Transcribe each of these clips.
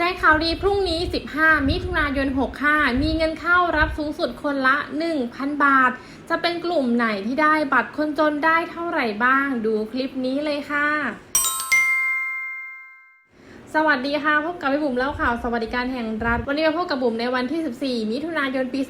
แจ้งข่าวดีพรุ่งนี้ 15 มิถุนายน 65 มีเงินเข้ารับสูงสุดคนละ 1,000 บาท จะเป็นกลุ่มไหนที่ได้บัตรคนจนได้เท่าไหร่บ้าง ดูคลิปนี้เลยค่ะสวัสดีค่ะพบกับพี่บุ๋มเล่าข่าวสวัสดิการแห่งรัฐ วันนี้มาพบกับบุ๋มในวันที่ 14 มิถุนายนปี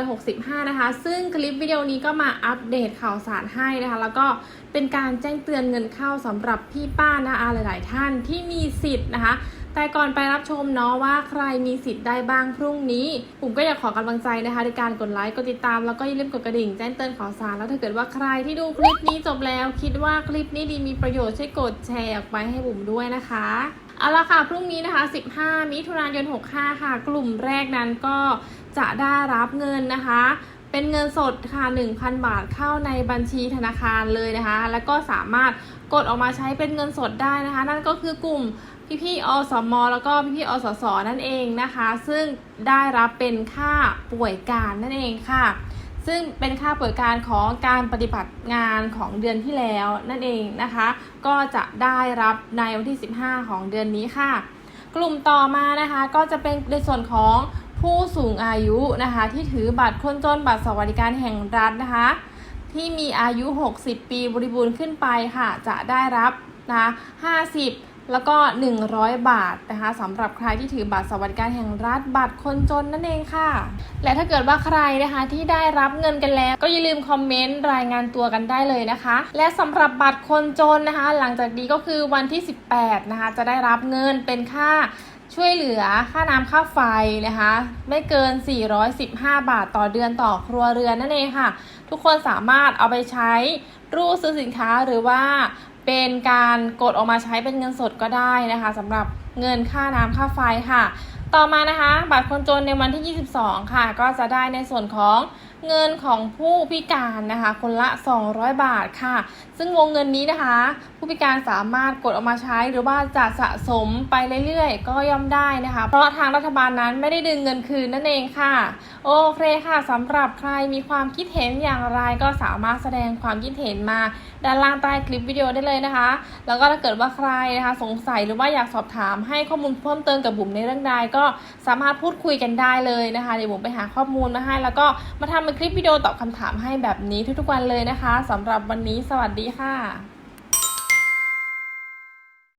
2565 นะคะ ซึ่งคลิปวิดีโอนี้ก็มาอัปเดตข่าวสารให้นะคะ แล้วก็เป็นการแจ้งเตือนเงินเข้าสำหรับพี่ป้านะอาหลาย ๆ ท่านที่มีสิทธิ์นะคะ แต่ก่อนไปรับชมเนาะว่าใครมีสิทธิ์ได้บ้างพรุ่งนี้ผมก็อยากขอกำลังใจนะคะในการกดไลค์กดติดตามแล้วก็อย่าลืมกดกระดิ่งแจ้งเตือนข่าวสารแล้วถ้าเกิดว่าใครที่ดูคลิปนี้จบแล้ว คิดว่าคลิปนี้ดีมีประโยชน์ช่วยกดแชร์ออกไปให้บุ๋มด้วยนะคะเอาละค่ะพรุ่งนี้นะคะ 15 มิถุนายน 65 ค่ะ กลุ่มแรกนั้นก็จะได้รับเงินนะคะ เป็นเงินสดค่ะ 1,000 บาทเข้าในบัญชีธนาคารเลยนะคะ แล้วก็สามารถกดออกมาใช้เป็นเงินสดได้นะคะ นั่นก็คือกลุ่มพี่ๆอสมแล้วก็พี่ๆอสสนั่นเองนะคะ ซึ่งได้รับเป็นค่าป่วยการนั่นเองค่ะ ซึ่งเป็นค่าป่วยการของการปฏิบัติงานของเดือนที่แล้วนั่นเองนะคะ ก็จะได้รับในวันที่ 15 ของเดือนนี้ค่ะ กลุ่มต่อมานะคะก็จะเป็นในส่วนของ ผู้สูงอายุนะคะที่ถือบัตรคนจนบัตรสวัสดิการแห่งรัฐนะคะ ที่มีอายุ 60 ปีบริบูรณ์ขึ้นไปค่ะ จะได้รับนะคะ50 แล้วก็ 100 บาทนะคะสำหรับใครที่ถือบัตรสวัสดิการแห่งรัฐบัตรคนจนนั่นเองค่ะ และถ้าเกิดว่าใครนะคะที่ได้รับเงินกันแล้ว ก็อย่าลืมคอมเมนต์รายงานตัวกันได้เลยนะคะ และสำหรับบัตรคนจนนะคะ หลังจากนี้ก็คือวันที่ 18นะคะจะได้รับเงินเป็นค่า ช่วยเหลือค่าน้ำค่าไฟนะคะ ไม่เกิน 415 บาทต่อเดือนต่อครัวเรือนนั่นเองค่ะ ทุกคนสามารถเอาไปใช้รูดซื้อสินค้าหรือว่าเป็นการกดออกมาใช้เป็นเงินสดก็ได้นะคะสำหรับเงินค่าน้ำค่าไฟค่ะ ต่อมานะคะบัตรคนจนในวันที่ 22 ค่ะ ก็จะได้ในส่วนของ เงินของผู้พิการนะคะ คนละ 200 บาทค่ะ ซึ่งวงเงินนี้นะคะ ผู้พิการสามารถกดออกมาใช้หรือว่าจะสะสมไปเรื่อยๆ ก็ย่อมได้นะคะ เพราะทางรัฐบาลนั้นไม่ได้ดึงเงินคืนนั่นเองค่ะ โอเคค่ะสำหรับใครมีความคิดเห็นอย่างไรก็สามารถแสดงความคิดเห็นมาด้านล่างใต้คลิปวิดีโอได้เลยนะคะ แล้วก็ถ้าเกิดว่าใครนะคะสงสัยหรือว่าอยากสอบถามให้ข้อมูลเพิ่มเติมกับบุ๋มในเรื่องใดก็สามารถพูดคุยกันได้เลยนะคะเดี๋ยวบุ๋มไปหาข้อมูลมาให้แล้วก็มาทำเป็นคลิปวิดีโอตอบคำถามให้แบบนี้ทุกๆวันเลยนะคะสำหรับวันนี้สวัสดีค่ะ